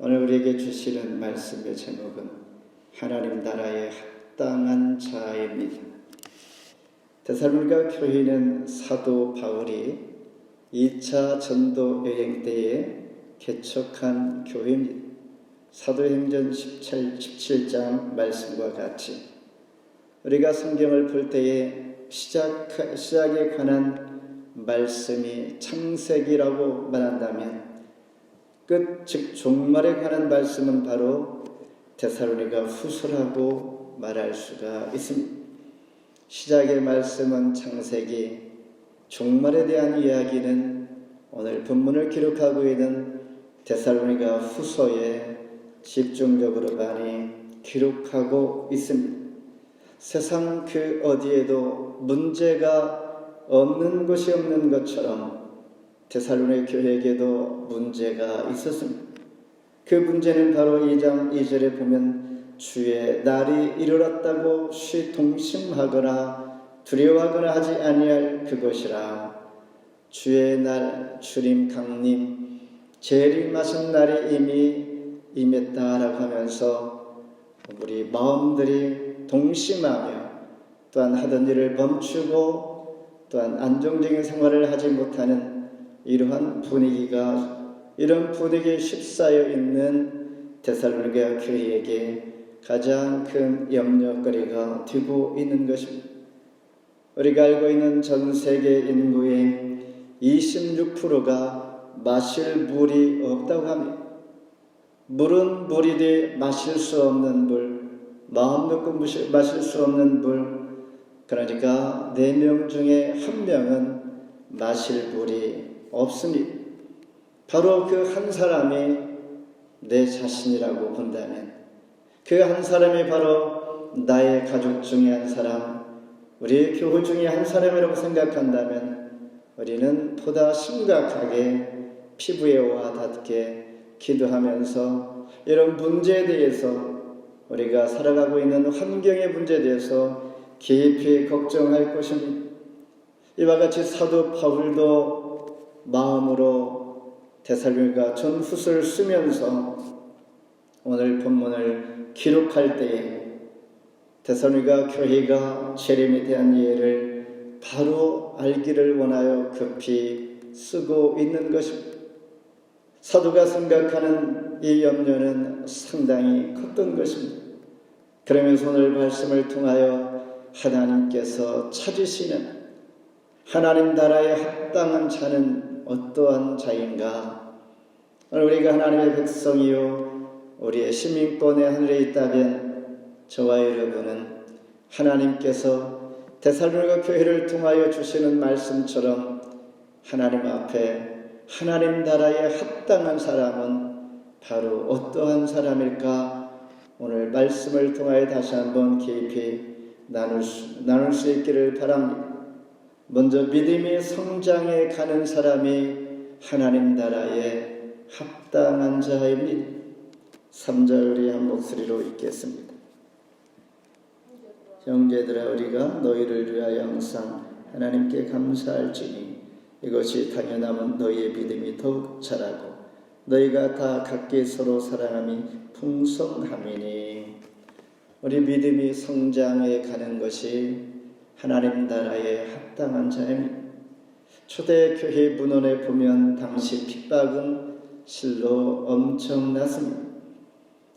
오늘 우리에게 주시는 말씀의 제목은 하나님 나라의 합당한 자입니다. 데살로니가 교회는 사도 바울이 2차 전도 여행 때에 개척한 교회입니다. 사도행전 17, 17장 말씀과 같이 우리가 성경을 볼 때에 시작, 시작에 관한 말씀이 창세기라고 말한다면 끝, 즉 종말에 관한 말씀은 바로 데살로니가 후서라고 말할 수가 있습니다. 시작의 말씀은 창세기, 종말에 대한 이야기는 오늘 본문을 기록하고 있는 데살로니가 후서에 집중적으로 많이 기록하고 있습니다. 세상 그 어디에도 문제가 없는 곳이 없는 것처럼 데살로니 교회에게도 문제가 있었습니다. 그 문제는 바로 2장 2절에 보면 주의 날이 이르렀다고 시동심하거나 두려워하거나 하지 아니할 그것이라 주의 날 주림 강림 재림하신 날이 이미 임했다라고 하면서 우리 마음들이 동심하며 또한 하던 일을 멈추고 또한 안정적인 생활을 하지 못하는 이러한 분위기가 이런 분위기에 휩싸여 있는 데살로니가 교회에게 가장 큰 염려거리가 되고 있는 것입니다. 우리가 알고 있는 전 세계 인구의 26%가 마실 물이 없다고 합니다. 물은 물이되 마실 수 없는 물, 마음 놓고 마실 수 없는 물, 그러니까 네 명 중에 한 명은 마실 물이 없습니다. 바로 그 한 사람이 내 자신이라고 본다면 그 한 사람이 바로 나의 가족 중에 한 사람, 우리의 교우 중에 한 사람이라고 생각한다면 우리는 보다 심각하게 피부에 와 닿게 기도하면서 이런 문제에 대해서 우리가 살아가고 있는 환경의 문제에 대해서 깊이 걱정할 것입니다. 이와 같이 사도 바울도 마음으로 데살로니가 전후서를 쓰면서 오늘 본문을 기록할 때에 데살로니가 교회가 재림에 대한 이해를 바로 알기를 원하여 급히 쓰고 있는 것입니다. 사도가 생각하는 이 염려는 상당히 컸던 것입니다. 그러면서 오늘 말씀을 통하여 하나님께서 찾으시는 하나님 나라에 합당한 자는 어떠한 자인가? 우리가 하나님의 백성이요 우리의 시민권의 하늘에 있다면 저와 여러분은 하나님께서 데살로니가 교회를 통하여 주시는 말씀처럼 하나님 앞에 하나님 나라에 합당한 사람은 바로 어떠한 사람일까? 오늘 말씀을 통하여 다시 한번 깊이 나눌 수, 나눌 수 있기를 바랍니다. 먼저 믿음의 성장에 가는 사람이 하나님 나라에 합당한 자입니다. 3절 우리 한 목소리로 읽겠습니다. 형제들아 우리가 너희를 위하여 항상 하나님께 감사할지니 이것이 당연하면 너희의 믿음이 더욱 자라고 너희가 다 각기 서로 사랑함이 풍성함이니 우리 믿음이 성장해 가는 것이 하나님 나라에 합당한 자입니다. 초대교회 문헌에 보면 당시 핍박은 실로 엄청났습니다.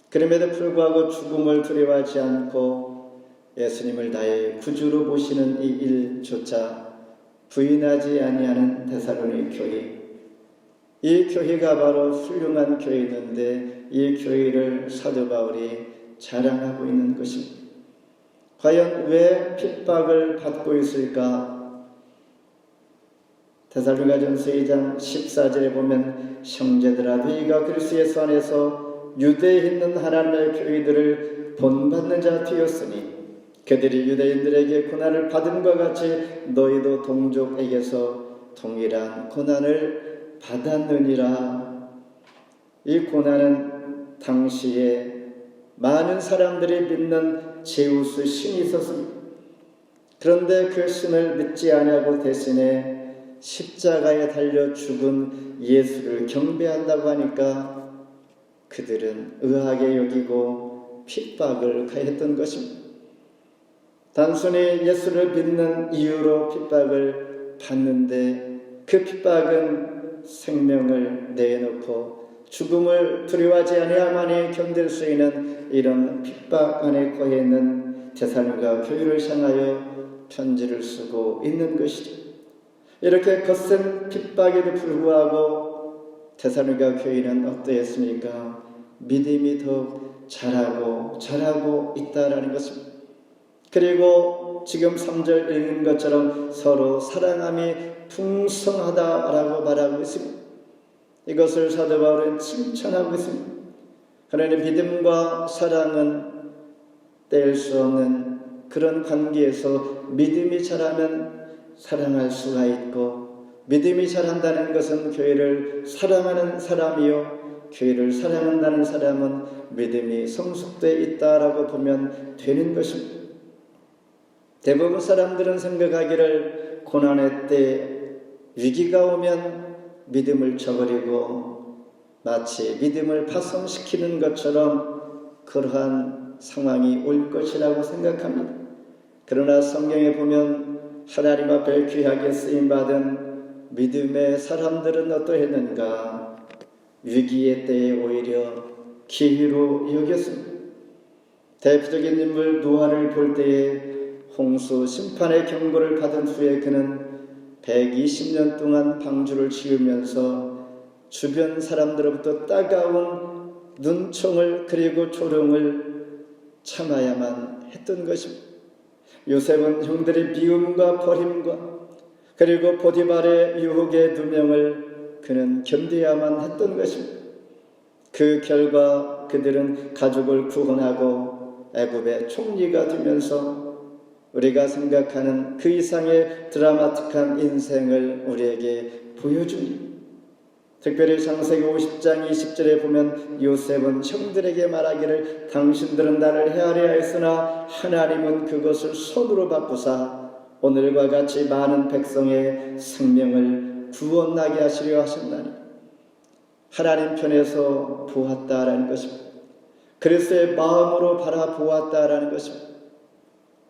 그럼에도 불구하고 죽음을 두려워하지 않고 예수님을 나의 구주로 보시는 이 일조차 부인하지 아니하는 데살로니 교회. 이 교회가 바로 훌륭한 교회인데 이 교회를 사도 바울이 자랑하고 있는 것입니다. 과연 왜 핍박을 받고 있을까? 데살로니가전서 2장 14절에 보면 형제들아 너희가 그리스도 예수 안에서 유대에 있는 하나님의 교회들을 본받는 자 되었으니 그들이 유대인들에게 고난을 받은 것 같이 너희도 동족에게서 동일한 고난을 받았느니라. 이 고난은 당시에 많은 사람들이 믿는 제우스 신이 있었습니다. 그런데 그 신을 믿지 아니하고 대신에 십자가에 달려 죽은 예수를 경배한다고 하니까 그들은 의하게 여기고 핍박을 가했던 것입니다. 단순히 예수를 믿는 이유로 핍박을 받는데 그 핍박은 생명을 내놓고 죽음을 두려워하지 아니하만이 견딜 수 있는 이런 핍박 안에 거해 있는 대사님과 교회를 향하여 편지를 쓰고 있는 것이죠. 이렇게 거센 핍박에도 불구하고 대사님과 교회는 어떠했습니까? 믿음이 더욱 자라고 자라고 있다라는 것입니다. 그리고 지금 3절 읽은 것처럼 서로 사랑함이 풍성하다라고 말하고 있습니다. 이것을 사도 바울은 칭찬하고 있습니다. 하나님 믿음과 사랑은 뗄 수 없는 그런 관계에서 믿음이 자라면 사랑할 수가 있고 믿음이 자란다는 것은 교회를 사랑하는 사람이요 교회를 사랑한다는 사람은 믿음이 성숙되어 있다라고 보면 되는 것입니다. 대부분 사람들은 생각하기를 고난의 때 위기가 오면 믿음을 저버리고 마치 믿음을 파손시키는 것처럼 그러한 상황이 올 것이라고 생각합니다. 그러나 성경에 보면 하나님 앞에 귀하게 쓰임 받은 믿음의 사람들은 어떠했는가? 위기의 때에 오히려 기회로 여겼습니다. 대표적인 인물 노아를 볼 때에 홍수 심판의 경고를 받은 후에 그는 120년 동안 방주를 지으면서 주변 사람들로부터 따가운 눈총을 그리고 조롱을 참아야만 했던 것입니다. 요셉은 형들의 미움과 버림과 그리고 보디발의 유혹의 누명을 그는 견뎌야만 했던 것입니다. 그 결과 그들은 가족을 구원하고 애굽의 총리가 되면서 우리가 생각하는 그 이상의 드라마틱한 인생을 우리에게 보여줍니다. 특별히 창세기 50장 20절에 보면 요셉은 형들에게 말하기를 당신들은 나를 헤아려 했으나 하나님은 그것을 손으로 바꾸사 오늘과 같이 많은 백성의 생명을 구원나게 하시려 하셨나니 하나님 편에서 보았다라는 것입니다. 그리스도의 마음으로 바라보았다라는 것입니다.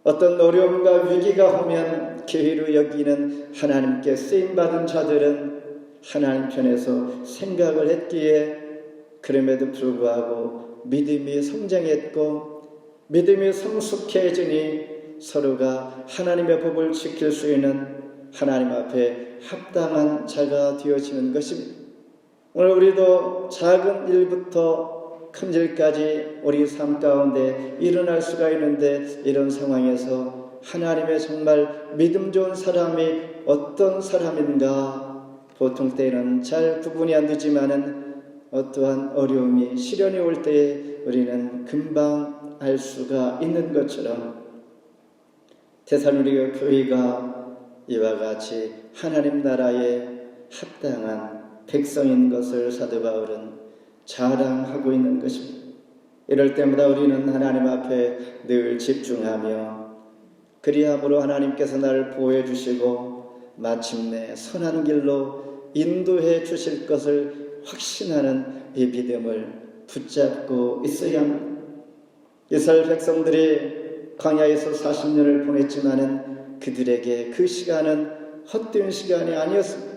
어떤 어려움과 위기가 오면 기회로 여기는 하나님께 쓰임받은 자들은 하나님 편에서 생각을 했기에 그럼에도 불구하고 믿음이 성장했고 믿음이 성숙해지니 서로가 하나님의 법을 지킬 수 있는 하나님 앞에 합당한 자가 되어지는 것입니다. 오늘 우리도 작은 일부터 큰 일까지 우리 삶 가운데 일어날 수가 있는데 이런 상황에서 하나님의 정말 믿음 좋은 사람이 어떤 사람인가? 보통 때는 잘 구분이 안 되지만은 어떠한 어려움이 시련이 올 때에 우리는 금방 알 수가 있는 것처럼 대살로니가 교회가 이와 같이 하나님 나라에 합당한 백성인 것을 사도 바울은 자랑하고 있는 것입니다. 이럴 때마다 우리는 하나님 앞에 늘 집중하며 그리함으로 하나님께서 나를 보호해 주시고 마침내 선한 길로 인도해 주실 것을 확신하는 이 믿음을 붙잡고 있어야 합니다. 이스라엘 백성들이 광야에서 40년을 보냈지만은 그들에게 그 시간은 헛된 시간이 아니었습니다.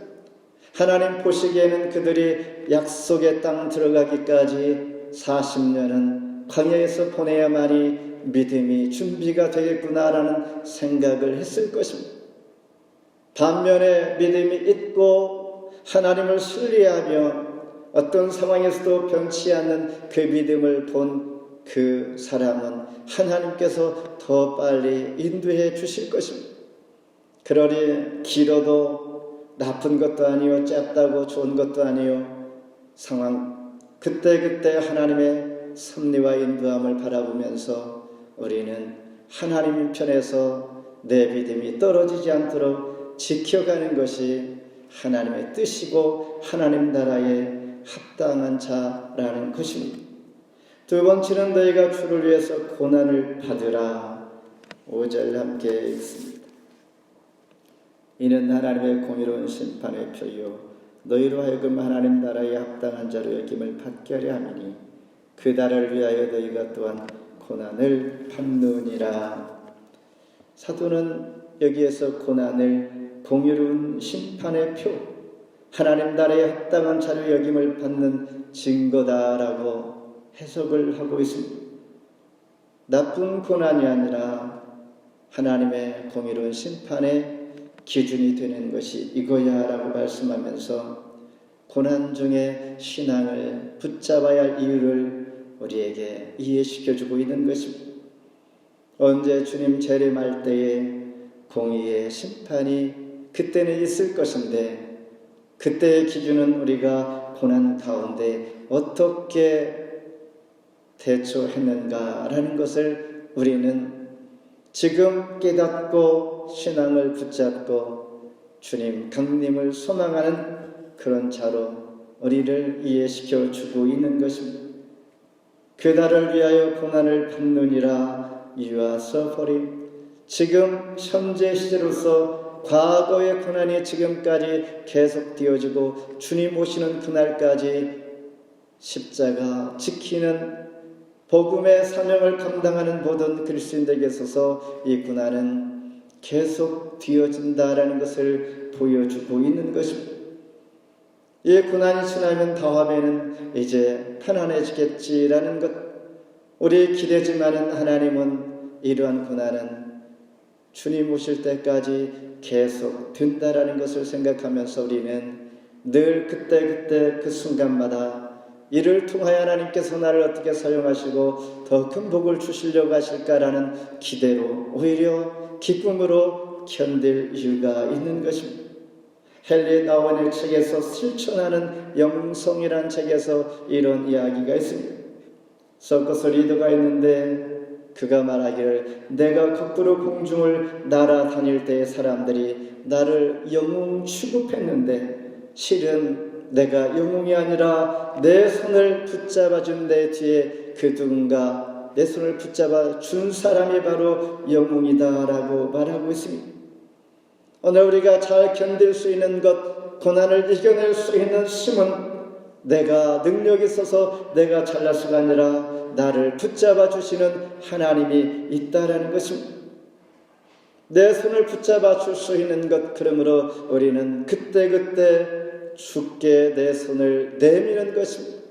하나님 보시기에는 그들이 약속의 땅 들어가기까지 40년은 광야에서 보내야만이 믿음이 준비가 되겠구나라는 생각을 했을 것입니다. 반면에 믿음이 있고 하나님을 신뢰하며 어떤 상황에서도 변치 않는 그 믿음을 본 그 사람은 하나님께서 더 빨리 인도해 주실 것입니다. 그러니 길어도 나쁜 것도 아니요 짧다고 좋은 것도 아니요 상황 그때그때 하나님의 섭리와 인도함을 바라보면서 우리는 하나님 편에서 내 믿음이 떨어지지 않도록 지켜가는 것이 하나님의 뜻이고 하나님 나라에 합당한 자라는 것입니다. 두 번째는 너희가 주를 위해서 고난을 받으라. 5절 함께 읽습니다. 이는 하나님의 공의로운 심판의 표요 너희로 하여금 하나님 나라에 합당한 자로 여김을 받게 하려 함이니 그달을 위하여 너희가 또한 고난을 받느니라. 사도는 여기에서 고난을 공유로운 심판의 표, 하나님 나라에 합당한 자료 여김을 받는 증거다라고 해석을 하고 있습니다. 나쁜 고난이 아니라 하나님의 공의로운 심판의 기준이 되는 것이 이거야라고 말씀하면서 고난 중에 신앙을 붙잡아야 할 이유를 우리에게 이해시켜 주고 있는 것입니다. 언제 주님 재림할 때에 공의의 심판이 그때는 있을 것인데 그때의 기준은 우리가 고난 가운데 어떻게 대처했는가라는 것을 우리는 지금 깨닫고 신앙을 붙잡고 주님 강림을 소망하는 그런 자로 우리를 이해시켜 주고 있는 것입니다. 그날을 위하여 고난을 받느니라 are suffering 지금 현재 시제로서 과거의 고난이 지금까지 계속 되어지고 주님 오시는 그날까지 십자가 지키는 복음의 사명을 감당하는 모든 그리스도인들에게 있어서 이 고난은 계속 되어진다라는 것을 보여주고 있는 것입니다. 이 고난이 지나면 다음에는 이제 편안해지겠지라는 것 우리 기대지만은 하나님은 이러한 고난은 주님 오실 때까지 계속 된다라는 것을 생각하면서 우리는 늘 그때그때 그 순간마다 이를 통하여 하나님께서 나를 어떻게 사용하시고 더 큰 복을 주시려고 하실까라는 기대로 오히려 기쁨으로 견딜 이유가 있는 것입니다. 헨리 나원의 책에서 실천하는 영성이라는 책에서 이런 이야기가 있습니다. 서커스 리더가 있는데 그가 말하기를 내가 거꾸로 공중을 날아다닐 때의 사람들이 나를 영웅 취급했는데 실은 내가 영웅이 아니라 내 손을 붙잡아 준 내 뒤에 그 누군가 내 손을 붙잡아 준 사람이 바로 영웅이다라고 말하고 있습니다. 오늘 우리가 잘 견딜 수 있는 것, 고난을 이겨낼 수 있는 힘은 내가 능력이 있어서 내가 잘날 수가 아니라 나를 붙잡아 주시는 하나님이 있다라는 것입니다. 내 손을 붙잡아 줄 수 있는 것, 그러므로 우리는 그때그때 죽게 내 손을 내미는 것입니다.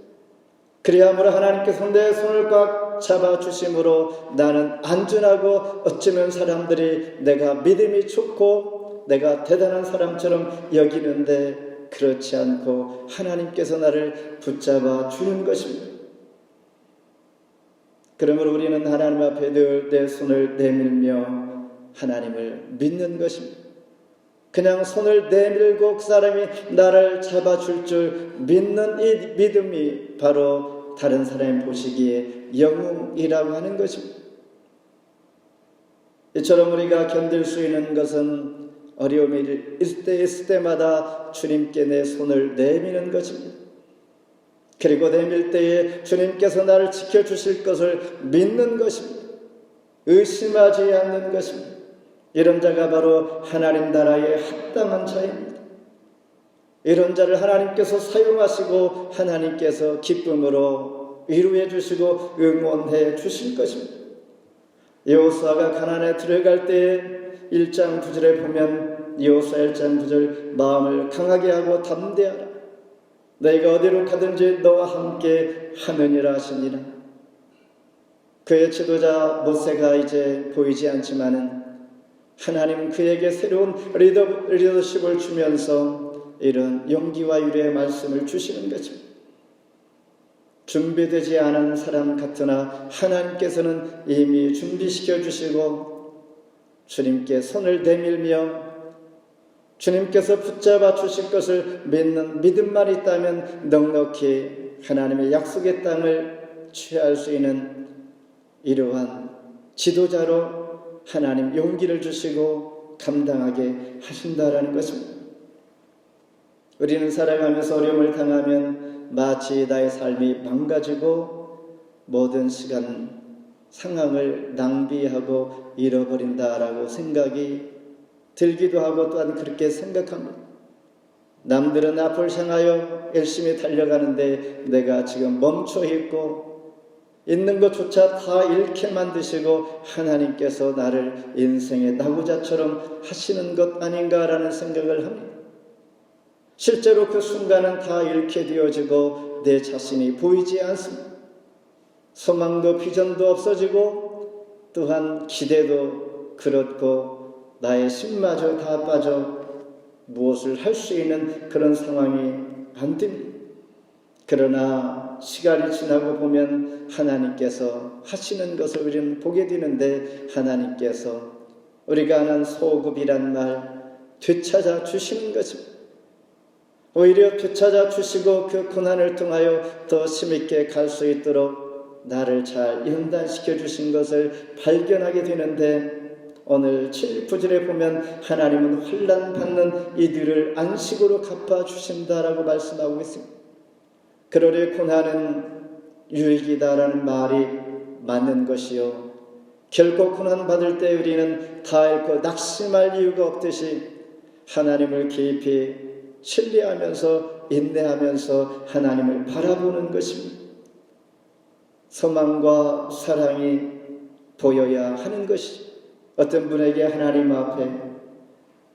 그리함으로 하나님께서 내 손을 꽉 잡아 주심으로 나는 안전하고 어쩌면 사람들이 내가 믿음이 좋고 내가 대단한 사람처럼 여기는데 그렇지 않고 하나님께서 나를 붙잡아 주는 것입니다. 그러므로 우리는 하나님 앞에 늘 내 손을 내밀며 하나님을 믿는 것입니다. 그냥 손을 내밀고 그 사람이 나를 잡아줄 줄 믿는 이 믿음이 바로 다른 사람이 보시기에 영웅이라고 하는 것입니다. 이처럼 우리가 견딜 수 있는 것은 어려움이 있을 때 있을 때마다 주님께 내 손을 내미는 것입니다. 그리고 내밀 때에 주님께서 나를 지켜주실 것을 믿는 것입니다. 의심하지 않는 것입니다. 이런 자가 바로 하나님 나라에 합당한 자입니다. 이런 자를 하나님께서 사용하시고 하나님께서 기쁨으로 위로해 주시고 응원해 주실 것입니다. 여호수아가 가난에 들어갈 때 1장 9절에 보면 여호수아 1장 9절 마음을 강하게 하고 담대하라 너희가 어디로 가든지 너와 함께 하느니라 하시니라 그의 지도자 모세가 이제 보이지 않지만은 하나님 그에게 새로운 리더, 리더십을 주면서 이런 용기와 유래의 말씀을 주시는 것입니다. 준비되지 않은 사람 같으나 하나님께서는 이미 준비시켜 주시고 주님께 손을 내밀며 주님께서 붙잡아 주실 것을 믿는 믿음만 있다면 넉넉히 하나님의 약속의 땅을 취할 수 있는 이러한 지도자로 하나님 용기를 주시고 감당하게 하신다라는 것입니다. 우리는 살아가면서 어려움을 당하면 마치 나의 삶이 망가지고 모든 시간 상황을 낭비하고 잃어버린다라고 생각이 들기도 하고 또한 그렇게 생각합니다. 남들은 앞을 향하여 열심히 달려가는데 내가 지금 멈춰 있고 있는 것조차 다 잃게 만드시고 하나님께서 나를 인생의 나고자처럼 하시는 것 아닌가라는 생각을 합니다. 실제로 그 순간은 다 잃게 되어지고 내 자신이 보이지 않습니다. 소망도 비전도 없어지고 또한 기대도 그렇고 나의 심마저 다 빠져 무엇을 할 수 있는 그런 상황이 안 됩니다. 그러나 시간이 지나고 보면 하나님께서 하시는 것을 우리는 보게 되는데 하나님께서 우리가 아는 소급이란 말 되찾아 주시는 것입니다. 오히려 되찾아 주시고 그 고난을 통하여 더 힘있게 갈 수 있도록 나를 잘 연단시켜 주신 것을 발견하게 되는데 오늘 7, 9절에 보면 하나님은 환란 받는 이들을 안식으로 갚아 주신다라고 말씀하고 있습니다. 그러려 고난은 유익이다라는 말이 맞는 것이요. 결코 고난 받을 때 우리는 다 잃고 낙심할 이유가 없듯이 하나님을 깊이 신뢰하면서 인내하면서 하나님을 바라보는 것입니다. 소망과 사랑이 보여야 하는 것이 어떤 분에게 하나님 앞에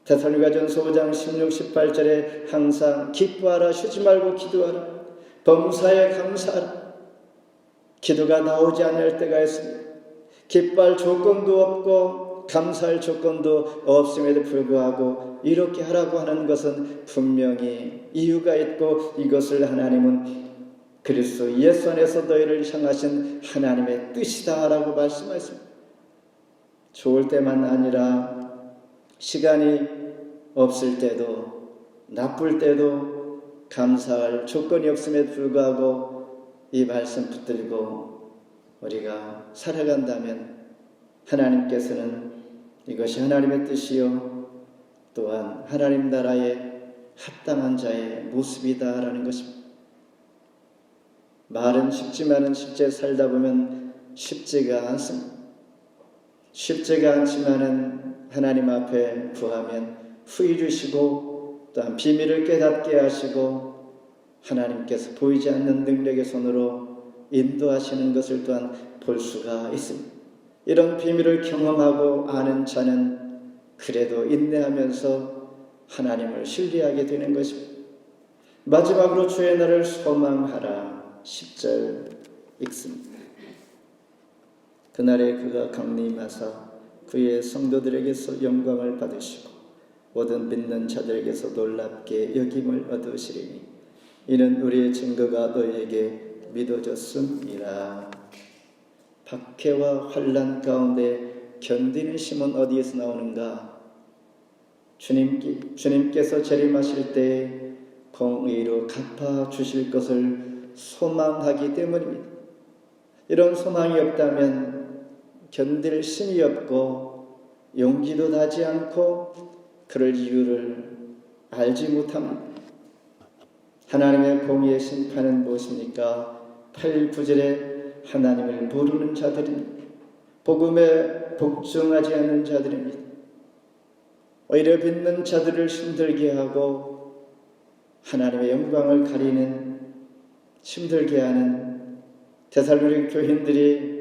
대살로가전 소장 16, 18절에 항상 기뻐하라 쉬지 말고 기도하라 범사에 감사하라 기도가 나오지 않을 때가 있습니다. 기뻐할 조건도 없고 감사할 조건도 없음에도 불구하고 이렇게 하라고 하는 것은 분명히 이유가 있고 이것을 하나님은 그리스도 예수 안에서 너희를 향하신 하나님의 뜻이다라고 말씀하셨습니다. 좋을 때만 아니라 시간이 없을 때도 나쁠 때도 감사할 조건이 없음에도 불구하고 이 말씀 붙들고 우리가 살아간다면 하나님께서는 이것이 하나님의 뜻이요 또한 하나님 나라의 합당한 자의 모습이다라는 것입니다. 말은 쉽지만은 실제 살다 보면 쉽지가 않습니다. 쉽지가 않지만은 하나님 앞에 구하면 후히 주시고 또한 비밀을 깨닫게 하시고 하나님께서 보이지 않는 능력의 손으로 인도하시는 것을 또한 볼 수가 있습니다. 이런 비밀을 경험하고 아는 자는 그래도 인내하면서 하나님을 신뢰하게 되는 것입니다. 마지막으로 주의 날을 소망하라 10절 읽습니다. 그날에 그가 강림하사 그의 성도들에게서 영광을 받으시고 모든 믿는 자들에게서 놀랍게 여김을 얻으시리니 이는 우리의 증거가 너희에게 믿어졌음이라. 박해와 환란 가운데 견디는 힘은 어디에서 나오는가? 주님, 주님께서 재림하실 때 공의로 갚아 주실 것을 소망하기 때문입니다. 이런 소망이 없다면 견딜 힘이 없고 용기도 나지 않고 그럴 이유를 알지 못합니다. 하나님의 공의의 심판은 무엇입니까? 8, 9절에 하나님을 모르는 자들입니다. 복음에 복종하지 않는 자들입니다. 오히려 믿는 자들을 힘들게 하고 하나님의 영광을 가리는 힘들게 하는 대살로니 교인들이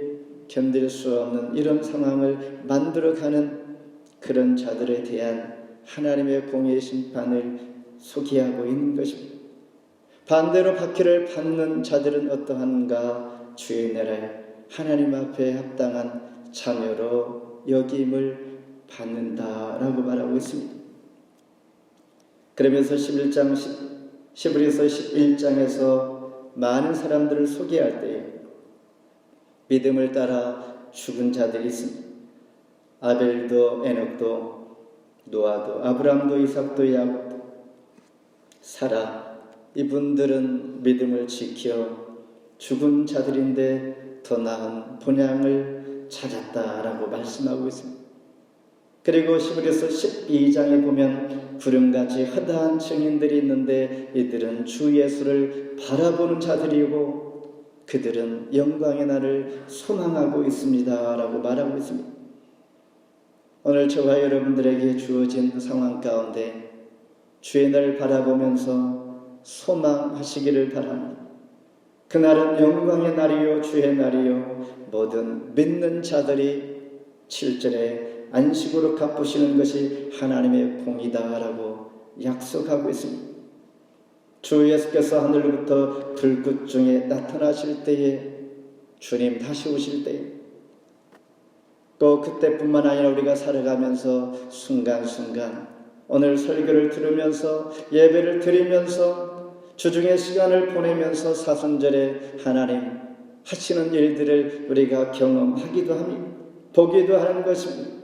견딜 수 없는 이런 상황을 만들어가는 그런 자들에 대한 하나님의 공의 심판을 소개하고 있는 것입니다. 반대로 박해를 받는 자들은 어떠한가? 주의 나라에 하나님 앞에 합당한 자녀로 여김을 받는다라고 말하고 있습니다. 그러면서 11장 10월에서 11장에서 많은 사람들을 소개할 때 믿음을 따라 죽은 자들이 있습니다. 아벨도 에녹도 노아도 아브람도 이삭도 야곱도 사라 이분들은 믿음을 지켜 죽은 자들인데 더 나은 본향을 찾았다라고 말씀하고 있습니다. 그리고 시브리서 12장에 보면 구름같이 허다한 증인들이 있는데 이들은 주 예수를 바라보는 자들이고 그들은 영광의 날을 소망하고 있습니다라고 말하고 있습니다. 오늘 저와 여러분들에게 주어진 상황 가운데 주의 날을 바라보면서 소망하시기를 바랍니다. 그날은 영광의 날이요 주의 날이요 모든 믿는 자들이 7절에 안식으로 갚으시는 것이 하나님의 공이다라고 약속하고 있습니다. 주 예수께서 하늘로부터 불꽃 중에 나타나실 때에 주님 다시 오실 때에 또 그때뿐만 아니라 우리가 살아가면서 순간순간 오늘 설교를 들으면서 예배를 드리면서 주중의 시간을 보내면서 사순절에 하나님 하시는 일들을 우리가 경험하기도 합니다. 보기도 하는 것입니다.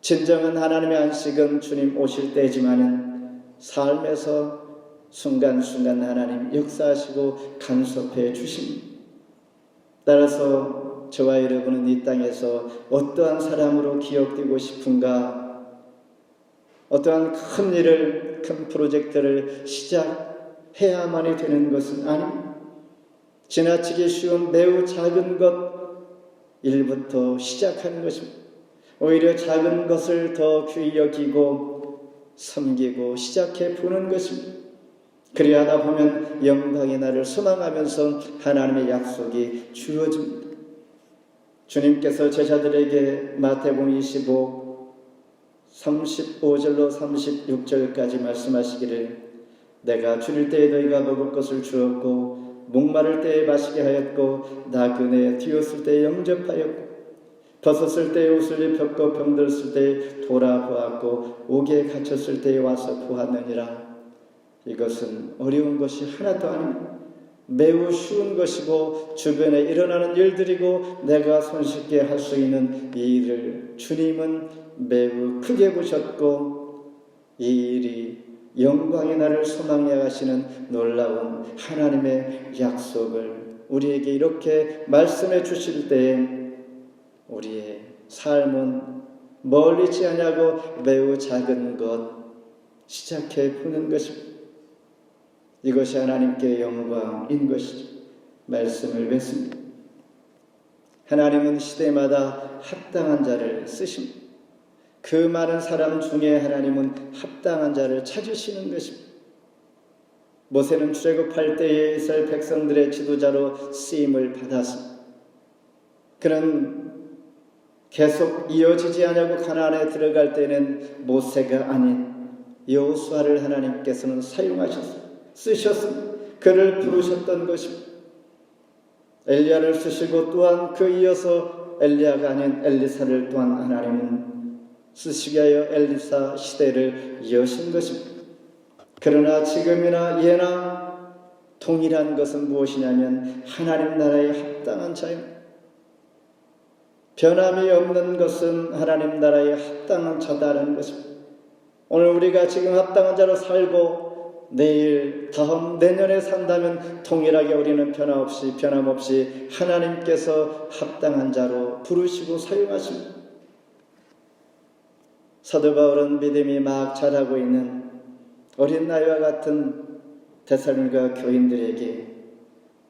진정한 하나님의 안식은 주님 오실 때지만은 삶에서 순간순간 하나님 역사하시고 간섭해 주십니다. 따라서 저와 여러분은 이 땅에서 어떠한 사람으로 기억되고 싶은가? 어떠한 큰 일을, 큰 프로젝트를 시작해야만이 되는 것은 아닙니다. 지나치기 쉬운 매우 작은 것 일부터 시작하는 것입니다. 오히려 작은 것을 더 귀히 여기고 섬기고 시작해 보는 것입니다. 그리하다 보면 영광의 날을 소망하면서 하나님의 약속이 주어집니다. 주님께서 제자들에게 마태복음 25 35절로 36절까지 말씀하시기를 내가 줄일 때에 너희가 먹을 것을 주었고 목마를 때에 마시게 하였고 나그네 뒤었을 때에 영접하였고 벗었을 때에 옷을 입혔고 병들었을 때에 돌아보았고 옥에 갇혔을 때에 와서 보았느니라 이것은 어려운 것이 하나도 아닙니다. 매우 쉬운 것이고 주변에 일어나는 일들이고 내가 손쉽게 할 수 있는 이 일을 주님은 매우 크게 보셨고 이 일이 영광의 날을 소망해 가시는 놀라운 하나님의 약속을 우리에게 이렇게 말씀해 주실 때에 우리의 삶은 멀리지 않냐고 매우 작은 것 시작해 보는 것입니다. 이것이 하나님께 영광인 것이죠. 말씀을 맺습니다. 하나님은 시대마다 합당한 자를 쓰십니다. 그 많은 사람 중에 하나님은 합당한 자를 찾으시는 것입니다. 모세는 출애굽할 때에 이스라엘 백성들의 지도자로 쓰임을 받았습니다. 그는 계속 이어지지 않냐고 가나안에 들어갈 때는 모세가 아닌 여호수아를 하나님께서는 사용하셨습니다. 쓰셨습니다. 그를 부르셨던 것입니다. 엘리야를 쓰시고 또한 그 이어서 엘리야가 아닌 엘리사를 또한 하나님은 쓰시게 하여 엘리사 시대를 여신 것입니다. 그러나 지금이나 예나 동일한 것은 무엇이냐면 하나님 나라의 합당한 자입니다. 변함이 없는 것은 하나님 나라의 합당한 자다라는 것입니다. 오늘 우리가 지금 합당한 자로 살고 내일, 다음, 내년에 산다면 동일하게 우리는 변함없이, 변함없이 하나님께서 합당한 자로 부르시고 사용하십니다. 사도 바울은 믿음이 막 자라고 있는 어린 나이와 같은 대살과 교인들에게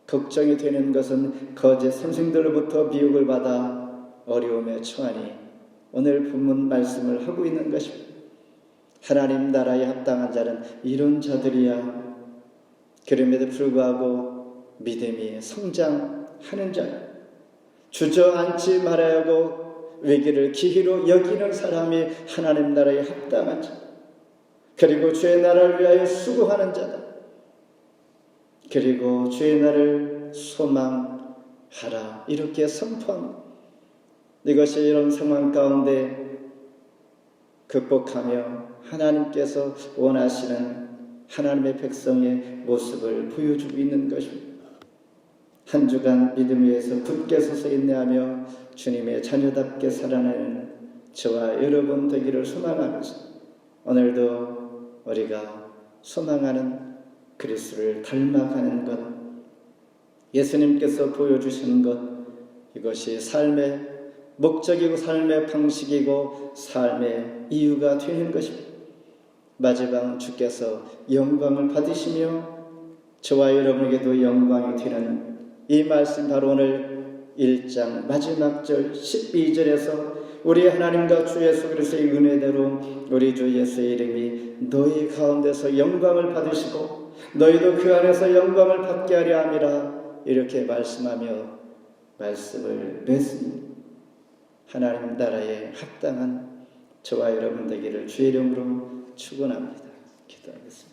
걱정이 되는 것은 거짓 선생들로부터 미혹을 받아 어려움에 처하니 오늘 본문 말씀을 하고 있는 것입니다. 하나님 나라에 합당한 자는 이런 자들이야. 그럼에도 불구하고 믿음이 성장하는 자. 주저앉지 말아야 하고 위기를 기회로 여기는 사람이 하나님 나라에 합당한 자. 그리고 주의 나라를 위하여 수고하는 자다. 그리고 주의 나라를 소망하라. 이렇게 선포합니다. 이것이 이런 상황 가운데 극복하며 하나님께서 원하시는 하나님의 백성의 모습을 보여주고 있는 것입니다. 한 주간 믿음 위에서 굳게 서서 인내하며 주님의 자녀답게 살아내는 저와 여러분 되기를 소망하면서 오늘도 우리가 소망하는 그리스도를 닮아가는 것 예수님께서 보여주시는 것 이것이 삶의 목적이고 삶의 방식이고 삶의 이유가 되는 것입니다. 마지막 주께서 영광을 받으시며 저와 여러분에게도 영광이 되는 이 말씀 바로 오늘 1장 마지막 절 12절에서 우리 하나님과 주 예수 그리스도의 은혜대로 우리 주 예수의 이름이 너희 가운데서 영광을 받으시고 너희도 그 안에서 영광을 받게 하려 함이라 이렇게 말씀하며 말씀을 맺습니다. 하나님 나라에 합당한 저와 여러분 되기를 주의 이름으로 축원합니다. 기도하겠습니다.